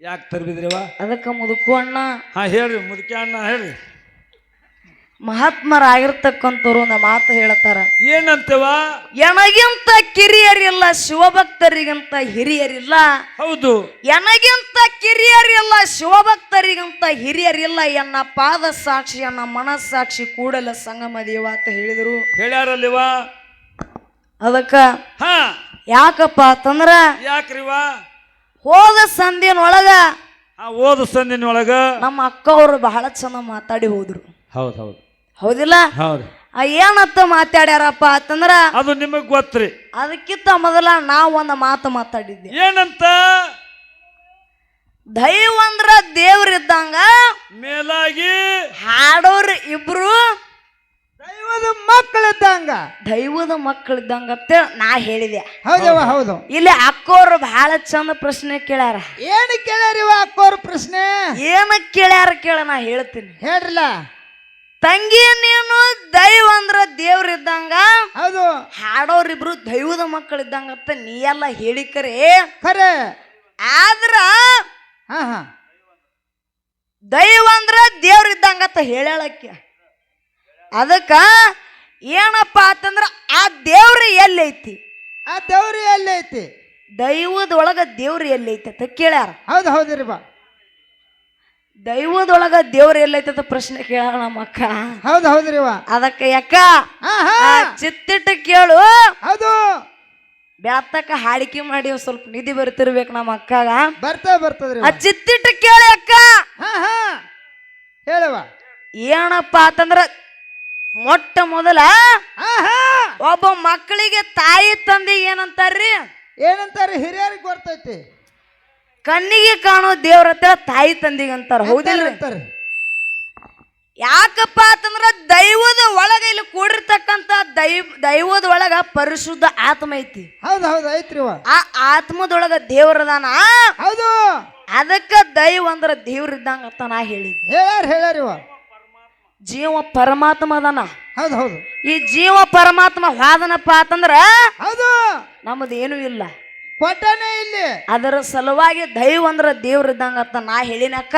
ಯಾಕೆ ತರ್ಬಿದ್ರಿವ ಅದಕ್ಕ ಮುದುಕು ಅಣ್ಣ ಹಾ ಹೇಳ್ರಿ ಮುದುಕಿ ಅಣ್ಣ ಹೇಳ್ರಿ. ಮಹಾತ್ಮರಾಗಿರ್ತಕ್ಕಂಥವ್ರು ಒಂದು ಮಾತು ಹೇಳ್ತಾರ. ಏನಂತವ ಎನಗಿಂತ ಕಿರಿಯರಿಲ್ಲ ಶಿವಭಕ್ತರಿಗಿಂತ ಹಿರಿಯರಿಲ್ಲ. ಹೌದು. ಎನಗಿಂತ ಕಿರಿಯರಿಲ್ಲ ಶಿವಭಕ್ತರಿಗಿಂತ ಹಿರಿಯರಿಲ್ಲ. ಎನ್ನ ಪಾದ ಸಾಕ್ಷಿ ಎನ್ನ ಮನಸ್ಸಾಕ್ಷಿ ಕೂಡಲ ಸಂಗಮ ದೇವ ಅಂತ ಹೇಳಿದರು. ಹೇಳ್ಯಾರಲ್ಲಿವ ಅದಕ್ಕ ಹಾ. ಯಾಕಪ್ಪ ಅಂತಂದ್ರ ಯಾಕ್ರಿವ ಹೋದ ಸಂದಿನೊಳಗ ಆ ಓದ ಸಂದಿನೊಳಗ ನಮ್ಮ ಅಕ್ಕ ಅವರು ಬಹಳ ಚೆನ್ನಾಗಿ ಮಾತಾಡಿ ಹೋದ್ರು. ಹೌದು ಹೌದು. ಹೌದಿಲ್ಲ? ಹೌದು. ಏನತ್ತ ಮಾತಾಡ್ಯಾರಪ್ಪ ಅಂತಂದ್ರ ಅದು ನಿಮಗ್ ಗೊತ್ತ್ರಿ. ಅದಕ್ಕಿಂತ ಮೊದಲ ನಾವು ಒಂದು ಮಾತು ಮಾತಾಡಿದ್ವಿ ಏನಂತ? ದೈವ ಅಂದ್ರ ದೇವ್ರಿದ್ದಂಗ ಮೇಲಾಗಿ ಹಾಡೋರು ಇಬ್ರು ದೈವದ ಮಕ್ಕಳಿದ್ದಂಗ ದೈವದ ಮಕ್ಕಳಿದ್ದಂಗ ಅಂತ ನಾ ಹೇಳಿದೆ. ಹೌದವ ಹೌದು. ಇಲ್ಲಿ ಅಕ್ಕೋರು ಬಹಳ ಚಂದ ಪ್ರಶ್ನೆ ಕೇಳ್ಯಾರ. ಏನು ಕೇಳ್ಯಾರಿವ ಅಕ್ಕೋರು ಪ್ರಶ್ನೆ? ಏನ ಕೇಳ್ಯಾರ ಕೇಳ ನಾ ಹೇಳ್ತೀನಿ. ಹೇಳ್ರಲ್ಲ? ತಂಗಿ ನೀನು ದೈವ ಅಂದ್ರ ದೇವ್ರಿದ್ದಂಗ ಹೌದು. ಹಾಡೋರಿಬ್ರು ದೈವದ ಮಕ್ಕಳಿದ್ದಂಗತ್ತ ನೀ ಎಲ್ಲ ಹೇಳಿಕರೆ ಖರೆ ಆದ್ರ ಹಾ ಹಾ. ದೈವ ಅಂದ್ರ ದೇವ್ರಿದ್ದಂಗತ್ತ ಹೇಳಕ್ಕೆ ಅದಕ್ಕ ಏನಪ್ಪ ಅಂತಂದ್ರ ಆ ದೇವ್ರಿ ಎಲ್ಲೈತಿ. ಆ ದೇವ್ರಿ ಎಲ್ಲೈತಿ. ಐತಿ ದೈವದೊಳಗ ದೇವ್ರಿ ಎಲ್ಲೈತಿ ಅಂತ ಕೇಳ್ಯಾರ. ಹೌದು ಹೌದ್ರಿ ಬಾ. ದೈವದೊಳಗ ದೇವ್ರ ಎಲ್ಲೈತಿ ಅಂತ ಪ್ರಶ್ನೆ ಕೇಳ ನಮ್ಮ ಅಕ್ಕ. ಹೌದು ಹೌದ್ರಿ ಬಾ. ಅದಕ್ಕ ಯಾಕ? ಹಾ ಹಾ ಆ ಚಿತ್ತಿಟ್ಟು ಕೇಳು. ಹೌದು. ಬ್ಯಾತಕ್ಕ ಹಾಡಿಕೆ ಮಾಡಿ ಒಂದ್ ಸ್ವಲ್ಪ ನಿಧಿ ಬರ್ತಿರ್ಬೇಕು ನಮ್ಮ ಅಕ್ಕಾಗ. ಬರ್ತಾ ಬರ್ತದ್ರಿ ಆ ಚಿತ್ತಿಟ್ಟು ಕೇಳಿ ಅಕ್ಕ. ಹಾ ಹಾ ಹೇಳುವ ಏನಪ್ಪ ಅಂತಂದ್ರ ಮೊಟ್ಟ ಮೊದಲ ಒಬ್ಬ ಮಕ್ಕಳಿಗೆ ತಾಯಿ ತಂದೆ ಏನಂತಾರ್ರಿ? ಏನಂತಾರೆ ಹಿರಿಯರಿಗೆ ಬರ್ತೈತಿ ಕಣ್ಣಿಗೆ ಕಾಣೋ ದೇವ್ರ ಹತ್ರ ತಾಯಿ ತಂದಿಗೆ ಅಂತಾರ ಹೌದಿಲ್ಲ ಅಂತಾರೆ ಯಾಕಪ್ಪ ಅಂತಂದ್ರ ದೈವದ ಒಳಗ ಇಲ್ಲಿ ಕೂಡಿರ್ತಕ್ಕಂತ ದೈವ ದೈವದ ಒಳಗ ಪರಿಶುದ್ಧ ಆತ್ಮ ಐತಿ. ಹೌದು ಹೌದು ಐತ್ರಿ ಆ ಆತ್ಮದೊಳಗ ದೇವರದಾನ ಹೌದು. ಅದಕ್ಕ ದೈವ ಅಂದ್ರ ದೇವ್ರ ಇದ್ದಂಗ ಅಂತ ನಾ ಹೇಳಿದ್ದೆ. ಹೇಳ್ಯಾರ ಹೇಳ್ಯಾರಿವ ಜೀವ ಪರಮಾತ್ಮ ಅದಾನ. ಹೌದು ಹೌದು. ಈ ಜೀವ ಪರಮಾತ್ಮ ಹಾದನಪ್ಪ ಅಂತಂದ್ರ ಹೌದು. ನಮ್ಮದು ಏನೂ ಇಲ್ಲ. ಕೊಟ್ಟನೆ ಇಲ್ಲಿ. ಅದರ ಸಲುವಾಗಿ ದೈವ ಅಂದ್ರ ದೇವ್ರ ಇದ್ದಂಗ ಅಂತ ನಾ ಹೇಳಿನಕ್ಕ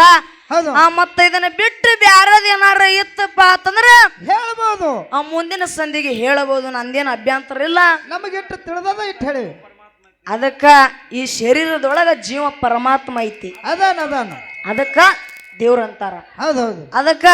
ಹೌದು. ಆ ಮತ್ತ ಇದನ್ನ ಬಿಟ್ಟು ಬ್ಯಾರದ್ ಏನಾರ ಇತ್ತಪ್ಪ ಅಂತಂದ್ರ ಹೇಳ್ಬೋದು. ಆ ಮುಂದಿನ ಸಂಧಿಗೆ ಹೇಳಬಹುದು ನಂದೇನು ಅಭ್ಯಂತರ ಇಲ್ಲ. ನಮಗೆ ತಿಳಿದದ ಇಟ್ಟು ಹೇಳಿ. ಅದಕ್ಕ ಈ ಶರೀರದೊಳಗ ಜೀವ ಪರಮಾತ್ಮ ಐತಿ. ಅದಾನ ಅದಾನ. ಅದಕ್ಕ ದೇವ್ರ ಅಂತಾರ. ಹೌದು ಹೌದು. ಅದಕ್ಕ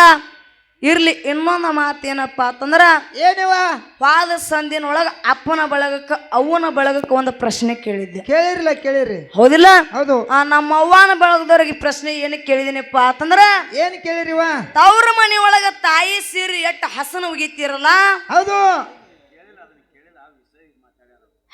ಇರ್ಲಿ ಇನ್ನೊಂದು ಮಾತೇನಪ್ಪ ಅಂತಂದ್ರ ಏನಿವ? ಪಾದ ಸಂದಿನೊಳಗ ಅಪ್ಪನ ಬಳಗಕ್ಕ ಅವ್ವನ ಬಳಗಕ್ಕ ಒಂದು ಪ್ರಶ್ನೆ ಕೇಳಿದ್ದೆ. ಕೇಳಿರಿಲ್ಲ ಕೇಳಿರಿ. ಹೌದಿಲ್ಲ? ಹೌದು. ಆ ನಮ್ಮ ಅವ್ವನ ಬಳಗದವ್ರಿಗೆ ಪ್ರಶ್ನೆ ಏನು ಕೇಳಿದಿನಪ್ಪ ಅಂತಂದ್ರ ಏನ್ ಕೇಳಿರಿವ? ತವ್ರ ಮನಿ ಒಳಗ ತಾಯಿ ಸೀರೆ ಎಟ್ಟು ಹಸನ ಉಗಿತಿರಲ್ಲ? ಹೌದು.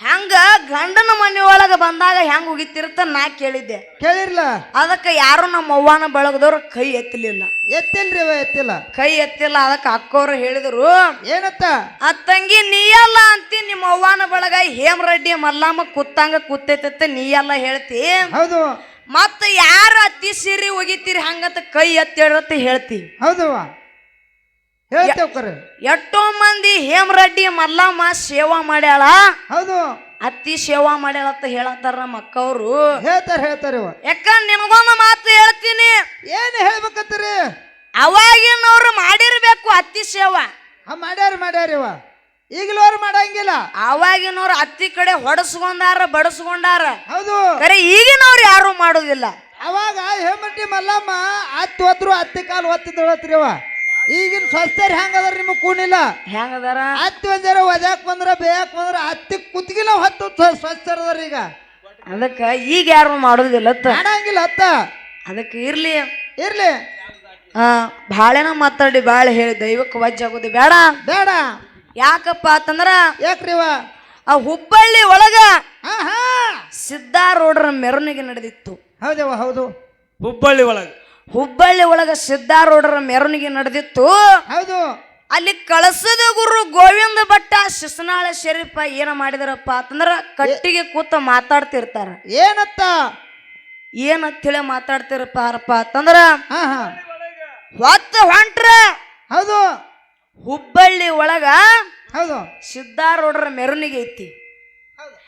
ಹೆಂಗ ಗಂಡನ ಮನೆ ಒಳಗ ಬಂದಾಗ ಹೆಂಗ್ ಒಗಿತಿರತ್ತ ನಾ ಕೇಳಿದ್ದೆ. ಕೇಳಿರ್ಲ. ಅದಕ್ಕೆ ಯಾರು ನಮ್ಮ ಅವ್ವನ ಬಳಗದವ್ರು ಕೈ ಎತ್ತಲಿಲ್ಲ. ಎತ್ತಿಲ್ರಿ ಅವ ಎತ್ತಿಲ್ಲ. ಕೈ ಎತ್ತಿಲ್ಲ ಅದಕ್ಕೆ ಅಕ್ಕವ್ರು ಹೇಳಿದ್ರು ಏನತ್ತ? ಅತ್ತಂಗಿ ತಂಗಿ ನೀಯಲ್ಲ ಅಂತಿ ನಿಮ್ಮ ಅವ್ವನ ಬಳಗ ಹೇಮರೆಡ್ಡಿ ಮಲ್ಲಮ್ಮ ಕುತ್ತಂಗ ಕುತ್ತೈತತ್ತ ನೀಯಲ್ಲ ಹೇಳ್ತಿ. ಹೌದು. ಮತ್ತ ಯಾರು ಅತ್ತಿ ಸೀರೆ ಒಗಿತೀರಿ ಹಂಗಂತ ಕೈ ಎತ್ತಿರತ್ತ ಹೇಳ್ತಿ ಹೌದು ಹೇಳ್ತೇವ್ ಕರೆ. ಎಷ್ಟೋ ಮಂದಿ ಹೇಮರೆಡ್ಡಿ ಮಲ್ಲಮ್ಮ ಸೇವಾ ಮಾಡ್ಯಾಳ. ಹೌದು. ಅತ್ತಿ ಸೇವಾ ಮಾಡ್ಯಾಳ ಅಂತ ಹೇಳತ್ತಾರ ನಮ್ಮ ಅಕ್ಕವ್ರು. ಹೇಳ್ತಾರ ಹೇಳ್ತಾರ ಯಾಕ ನಿನಗೊಂದು ಮಾತು ಹೇಳ್ತೀನಿ. ಏನ್ ಹೇಳ್ಬೇಕತ್ತರಿ ಅವಾಗಿನವ್ರು ಮಾಡಿರ್ಬೇಕು ಅತ್ತಿ ಸೇವಾ. ಮಾಡ್ಯಾರ ಮಾಡ್ಯಾರ ಈಗಲೂ ಈಗಲವ್ರು ಮಾಡಂಗಿಲ್ಲ. ಅವಾಗಿನವ್ರು ಅತ್ತಿ ಕಡೆ ಹೊಡಸ್ಕೊಂಡಾರ ಬಡಸ್ಕೊಂಡಾರ. ಹೌದು. ಕರೆ ಈಗಿನವ್ರು ಯಾರು ಮಾಡೋದಿಲ್ಲ. ಅವಾಗ ಹೇಮಟ್ಟಿ ಮಲ್ಲಮ್ಮ ಅತ್ತಿ ಹೋದ್ರು ಅತ್ತಿ ಕಾಲು ಒತ್ತಿದಳತ್ರಿ ಅವ ಈಗಿನ ಸ್ವಸ್ಥರ್ ಹೆಂಗದ್ರ ನಿಮಗ್ ಕೂನಿಲ್ಲ? ಹೆಂಗದಾರ? ಹತ್ತಿ ಒಂದ್ ಜರ ಒದ್ಯಾಕ್ ಬಂದ್ರ ಬೇಯಾಕ್ ಬಂದ್ರ ಹತ್ತಿ ಹತ್ತು ಹೊತ್ತು ಸ್ವಸ್ಥರದಾರ ಈಗ. ಅದಕ್ಕ ಈಗ ಯಾರು ಮಾಡೋದಿಲ್ಲ ಅತ್ತ. ಮಾಡಂಗಿಲ್ಲ ಹತ್ತ ಅದಕ್ಕೆ ಇರ್ಲಿ. ಇರ್ಲಿ. ಹಾ ಬಾಳೆನ ಮಾತಾಡಿ ಬಾಳೆ ಹೇಳಿ ದೈವಕ್ಕೆ ವಜ್ಜ ಆಗೋದು ಬೇಡ. ಬೇಡ. ಯಾಕಪ್ಪ ಅಂತಂದ್ರ ಯಾಕ್ರಿವ ಆ ಹುಬ್ಬಳ್ಳಿ ಒಳಗ ಹಾ ಹಾ. ಸಿದ್ದಾರೂಢರ ಮೆರವಣಿಗೆ ನಡೆದಿತ್ತು. ಹೌದವ ಹೌದು. ಹುಬ್ಬಳ್ಳಿ ಒಳಗೆ. ಹುಬ್ಬಳ್ಳಿ ಒಳಗ ಸಿದ್ಧಾರೂಢರ ಮೆರವಣಿಗೆ ನಡೆದಿತ್ತು. ಹೌದು. ಅಲ್ಲಿ ಕಳಸದ ಗುರು ಗೋವಿಂದ ಭಟ್ಟ ಶಿಸನಾಳ ಶರೀಫ ಏನ ಮಾಡಿದಾರಪ್ಪ ಅಂತಂದ್ರ ಕಟ್ಟಿಗೆ ಕೂತ ಮಾತಾಡ್ತಿರ್ತಾರ. ಏನತ್ತ? ಏನಂತೇಳಿ ಮಾತಾಡ್ತಿರಪ್ಪ ಹರಪ್ಪ ಅಂತಂದ್ರ ಹಾ ಹಾ. ಹೊತ್ತ ಹೊಂಟ್ರ ಹೌದು. ಹುಬ್ಬಳ್ಳಿ ಒಳಗ ಹೌದು. ಸಿದ್ಧಾರೂಢರ ಮೆರವಣಿಗೆ ಐತಿ.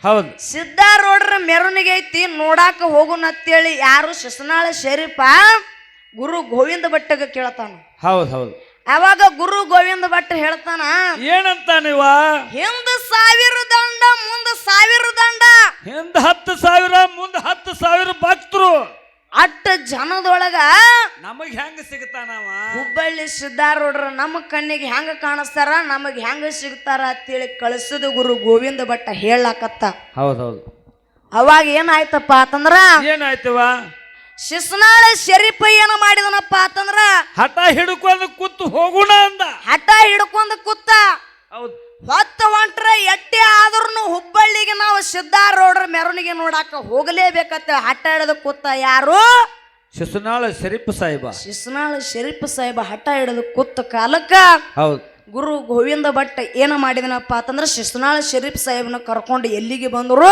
ಹೌದು. ಸಿದ್ಧಾರೂಢರ ಮೆರವಣಿಗೆ ಐತಿ ನೋಡಾಕ ಹೋಗುನತ್ತೇಳಿ ಯಾರು ಶಿಸನಾಳ ಶರೀಫ ಗುರು ಗೋವಿಂದ ಭಟ್ಟಗ ಕೇಳ್ತಾನ. ಹೌದು ಹೌದು. ಅವಾಗ ಗುರು ಗೋವಿಂದ ಭಟ್ ಹೇಳ್ತಾನ ಏನಂತ ನೀವ ಹಿಂದ ಸಾವಿರ ದಂಡ ಮುಂದ ಸಾವಿರ ದಂಡ. ಹಿಂದ ಹತ್ತು ಸಾವಿರ ಮುಂದ ಹತ್ತು ಸಾವಿರ ಭಕ್ತರು. ಅಟ್ಟ ಜನದೊಳಗ ನಮಗ್ ಹೆಂಗ ಸಿಗ್ತಾನವ? ಹುಬ್ಬಳ್ಳಿ ಸಿದ್ಧಾರೂಢ್ರ ನಮ್ಮ ಕಣ್ಣಿಗೆ ಹೆಂಗ ಕಾಣಿಸ್ತಾರ ನಮಗ್ ಹೆಂಗ ಸಿಗ್ತಾರ ಅಂತೇಳಿ ಕಳಿಸಿದ ಗುರು ಗೋವಿಂದ ಭಟ್ಟ ಹೇಳಾಕತ್ತ. ಹೌದು ಹೌದು. ಅವಾಗ ಏನಾಯ್ತಪ್ಪ ಅಂತಂದ್ರ ಏನಾಯ್ತವ? ಶಿಸ್ನಾಳ ಶರೀಫ ಏನ ಮಾಡಿದನಪ್ಪ ಅಂತಂದ್ರ ಹಠ ಹಿಡ್ಕೊಂಡು ಕೂತು ಹೋಗೋಣ ಅಂದ. ಹಠ ಹಿಡ್ಕೊಂಡು ಕೂತ. ಹೌದು. ಹೊತ್ತ ಹೊಂಟ್ರ ಎಟ್ಟೆ ಆದ್ರೂ ಹುಬ್ಬಳ್ಳಿಗೆ ನಾವು ಸಿದ್ದಾರೂಢರ ಮೆರವಣಿಗೆ ನೋಡಾಕ ಹೋಗಲೇಬೇಕಂತ ಹಠ ಹಿಡಿದು ಕೂತ ಯಾರು? ಶಿಸ್ನಾಳ ಶರೀಫ್ ಸಾಹಿಬ. ಶಿಸ್ನಾಳ ಶರೀಫ್ ಸಾಹೇಬ ಹಠ ಹಿಡಿದು ಕುತ್ತ ಕಾಲಕ್ಕ ಹೌದು. ಗುರು ಗೋವಿಂದ ಭಟ್ ಏನ ಮಾಡಿದನಪ್ಪ ಅಂತಂದ್ರ ಶಿಸ್ನಾಳ ಶರೀಫ್ ಸಾಹೇಬ್ನ ಕರ್ಕೊಂಡು ಎಲ್ಲಿಗೆ ಬಂದ್ರು?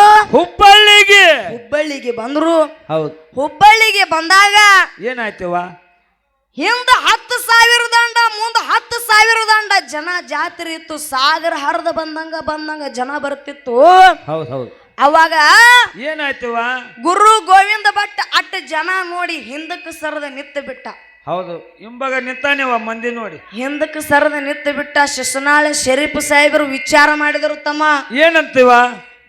ಹುಬ್ಬಳ್ಳಿಗೆ. ಹುಬ್ಬಳ್ಳಿಗೆ ಬಂದ್ರು. ಹೌದು. ಹುಬ್ಬಳ್ಳಿಗೆ ಬಂದಾಗ ಏನಾಯ್ತವ ಹಿಂದ ಹತ್ತು ಸಾವಿರ ದಂಡ ಮುಂದ ಹತ್ತು ಸಾವಿರ ದಂಡ ಜನ ಜಾತ್ರೆ ಇತ್ತು. ಸಾಗರ ಹರಿದ ಬಂದಂಗ ಬಂದಂಗ ಜನ ಬರ್ತಿತ್ತು. ಹೌದು ಹೌದು. ಅವಾಗ ಏನಾಯ್ತವ ಗುರು ಗೋವಿಂದ ಭಟ್ ಅಟ್ಟ ಜನ ನೋಡಿ ಹಿಂದಕ್ಕೆ ಸರದ ನಿತ್ತ ಬಿಟ್ಟ. ಹೌದು. ಇಂಬಾಗ ನಿಂತಾನೇವ ಮಂದಿ ನೋಡಿ. ಹಿಂದಕ್ಕೆ ಸರದ ನಿತ್ತ ಬಿಟ್ಟ. ಶಿಶುನಾಳ ಶರೀಫ್ ಸಾಹೇಬರು ವಿಚಾರ ಮಾಡಿದರು ತಮ್ಮ. ಏನಂತೀವ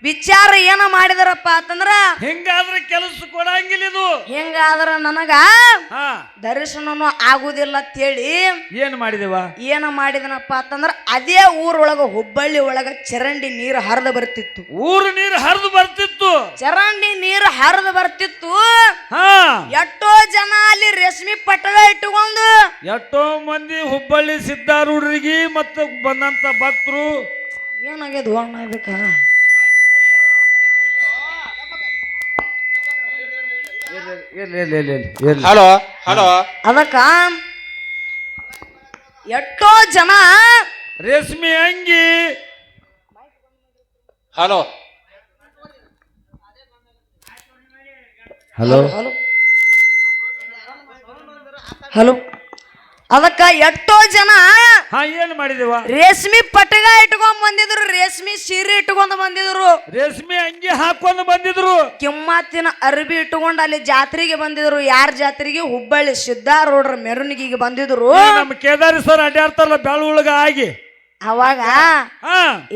ವಿಚಾರ ಏನ ಮಾಡಿದಾರಪ್ಪ ಅಂತಂದ್ರ ಹಿಂಗಾದ್ರೆ ಕೆಲಸ ಕೊಡಂಗಿಲ್ಲ ಇದು. ಹೆಂಗಾದ್ರ ನನಗ ಹಾ. ದರ್ಶನನು ಆಗುದಿಲ್ಲ ಅಂತೇಳಿ ಏನ್ ಮಾಡಿದೇವ? ಏನ ಮಾಡಿದನಪ್ಪ ಅಂತಂದ್ರ ಅದೇ ಊರೊಳಗ ಹುಬ್ಬಳ್ಳಿ ಒಳಗ ಚರಂಡಿ ನೀರು ಹರಿದು ಬರ್ತಿತ್ತು. ಊರು ನೀರು ಹರಿದು ಬರ್ತಿತ್ತು. ಚರಂಡಿ ನೀರು ಹರಿದು ಬರ್ತಿತ್ತು. ಹಾ. ಎಷ್ಟೋ ಜನ ಅಲ್ಲಿ ರೇಷ್ಮೆ ಪಟ್ಟದ ಇಟ್ಟುಕೊಂಡು ಎಷ್ಟೋ ಮಂದಿ ಹುಬ್ಬಳ್ಳಿ ಸಿದ್ದಾರೂಢರಿಗೆ ಮತ್ತೆ ಬಂದಂತ ಭಕ್ತರು. ಏನಾಗ್ಯದ ಇದಕ್ಕ ಇರ್ಲಿ ಇರ್ಲಿ ಇರ್ಲಿ ಇರ್ಲಿ ಇರ್ಲಿ ಹಲೋ ಹಲೋ ಅದಕ್ಕ ಎಷ್ಟೋ ಜನ ರೇಷ್ಮೆ ಅಂಗಿ ಹಲೋ ಹಲೋ ಹಲೋ ಹಲೋ ಅದಕ್ಕ ಎಷ್ಟೋ ಜನ ಹಾ ಏನ್ ಮಾಡಿದೀವ? ರೇಷ್ಮಿ ಪಟಗ ಇಟ್ಕೊಂಡ್ ಬಂದಿದ್ರು ರೇಷ್ಮಿ ಸೀರೆ ಇಟ್ಕೊಂಡು ಬಂದಿದ್ರು. ರೇಷ್ಮಿ ಅಂಗಿ ಹಾಕೊಂಡು ಬಂದಿದ್ರು. ಕಿಮ್ಮತ್ತಿನ ಅರಬಿ ಇಟ್ಕೊಂಡು ಅಲ್ಲಿ ಜಾತ್ರೆಗೆ ಬಂದಿದ್ರು. ಯಾರ ಜಾತ್ರೆಗೆ? ಹುಬ್ಬಳ್ಳಿ ಸಿದ್ಧಾರೂಢರ ಮೆರವಣಿಗೆಗೆ ಬಂದಿದ್ರು. ನಮ್ ನಮ್ಮ ಕೇದಾರಿ ಸರ್ ಅಡ್ಡಾಡ್ತಾರಲ್ಲ ಬೆಳವಳಗ ಆಗಿ. ಅವಾಗ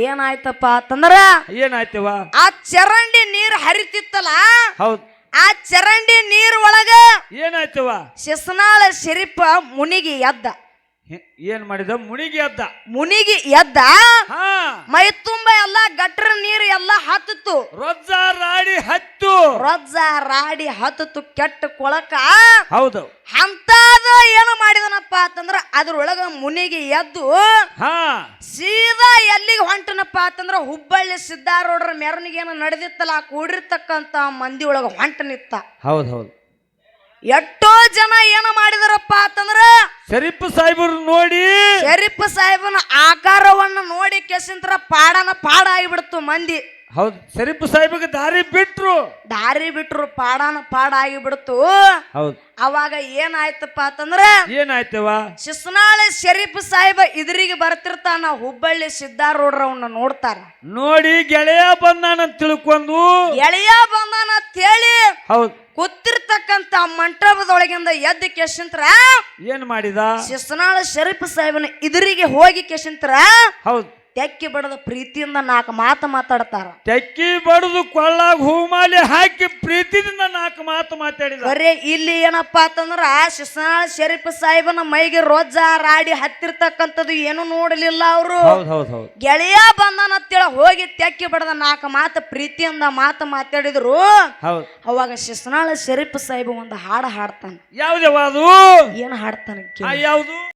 ಏನಾಯ್ತಪ್ಪ ಅಂತಂದ್ರ ಏನಾಯ್ತವ? ಆ ಚರಂಡಿ ನೀರ್ ಹರಿತಿತ್ತಲ್ಲ ಹೌದ್. ಆ ಚರಂಡಿ ನೀರ್ ಒಳಗ ಏನಾಯ್ತವ ಶಿಸ್ನಾಳ ಶರೀಫ ಮುನಿಗಿ ಎದ್ದ. ಏನು ಮಾಡಿದ? ಮುನಿಗಿ ಎದ್ದ. ಮುನಿಗಿ ಎದ್ದ. ಹಾ. ಮೈ ತುಂಬ ಎಲ್ಲ ಗಟ್ರ ನೀರು ಎಲ್ಲ ಹತ್ತು ರೊಜ್ಜ ರಾಡಿ ಹತ್ತು. ರೊಜ್ಜ ರಾಡಿ ಹತ್ತಿತ್ತು ಕೆಟ್ಟ ಕೊಳಕ. ಹೌದು. ಅಂತದ ಏನು ಮಾಡಿದನಪ್ಪ ಅಂತಂದ್ರ ಅದ್ರೊಳಗ ಮುನಿಗೆ ಎದ್ದು ಹಾ. ಸೀದಾ ಎಲ್ಲಿಗೆ ಹೊಂಟನಪ್ಪ ಅಂತಂದ್ರ ಹುಬ್ಬಳ್ಳಿ ಸಿದ್ಧಾರೋಡ್ರ ಮೆರವಣಿಗೆ ಏನೋ ನಡೆದಿತ್ತಲ್ಲ ಕೂಡಿರ್ತಕ್ಕಂತ ಮಂದಿ ಒಳಗ ಹೊಂಟ ನಿತ್ತ ಹೌದು ಹೌದು. ಎಷ್ಟೋ ಜನ ಏನು ಮಾಡಿದಾರಪ್ಪ ಅಂತಂದ್ರ ಶರೀಫ್ ಸಾಹೇಬರು ನೋಡಿ ಶರೀಫ್ ಸಾಹೇಬನ ಆಕಾರವನ್ನು ನೋಡಿ ಕೆಸಿಂತ್ರ ಪಾಡನ ಪಾಡ ಆಗಿಬಿಡ್ತು ಮಂದಿ. ಹೌದು ಶರೀಫ್ ಸಾಹೇಬಿಗೆ ದಾರಿ ಬಿಟ್ರು. ದಾರಿ ಬಿಟ್ರು ಪಾಡಾನ ಪಾಡ ಆಗಿ ಬಿಡ್ತು. ಹೌದು. ಅವಾಗ ಏನಾಯ್ತಪ್ಪ ಅಂತಂದ್ರೆ ಏನಾಯ್ತವ? ಶಿಸ್ನಾಳೆ ಶರೀಫ್ ಸಾಹೇಬ ಇದ್ರಿಗೆ ಬರ್ತಿರ್ತಾನ ಹುಬ್ಬಳ್ಳಿ ಸಿದ್ದಾರೂಢರವನ್ನ ನೋಡ್ತಾರ. ನೋಡಿ ಗೆಳೆಯ ಬಂದಾನ ತಿಳ್ಕೊಂಡು. ಗೆಳೆಯ ಬಂದಾನ ಅಂತೇಳಿ ಹೌದು. ಕೂತಿರ್ತಕ್ಕಂತ ಮಂಟಪದೊಳಗಿಂದ ಎದ್ದ ಕೆಶಂತ್ರ ಏನ್ ಮಾಡಿದ? ಶಿಸ್ನಾಳ ಶರೀಫ್ ಸಾಹೇಬನ ಇದ್ರಿಗೆ ಹೋಗಿ ಕೆಶಂತ್ರ ಹೌದು. ತೆಕ್ಕಿ ಬಡದ ಪ್ರೀತಿಯಿಂದ ನಾಲ್ಕು ಮಾತು ಮಾತಾಡ್ತಾರ. ತೆಕ್ಕಿ ಬಡದು ಕೊಳ್ಳಾಗ ಹೂಮಾಲೆ ಹಾಕಿ ಪ್ರೀತಿಯಿಂದ ನಾಲ್ಕು ಮಾತು ಮಾತಾಡಿದ. ಬರೇ ಇಲ್ಲಿ ಏನಪ್ಪಾ ಅಂತಂದ್ರ ಶಿಸ್ನಾಳ ಶರೀಫ್ ಸಾಹೇಬನ ಮೈಗೆ ರೋಜ ರಾಡಿ ಹತ್ತಿರ್ತಕ್ಕಂಥದ್ದು ಏನು ನೋಡಲಿಲ್ಲ ಅವರು. ಹೌದ್ ಹೌದ್ ಹೌದ್. ಗೆಳೆಯ ಬಂದನ ಅಂತೇಳಿ ಹೋಗಿ ತೆಕ್ಕಿ ಬಡದ ನಾಲ್ಕು ಮಾತು ಪ್ರೀತಿಯಿಂದ ಮಾತು ಮಾತಾಡಿದ್ರು. ಹೌದ್. ಅವಾಗ ಶಿಸ್ನಾಳ ಶರೀಫ್ ಸಾಹೇಬ ಒಂದು ಹಾಡು ಹಾಡ್ತಾನೆ. ಯಾವ್ದವ ಅದು ಏನು ಹಾಡ್ತಾನೆ ಆ ಯಾವ್ದು?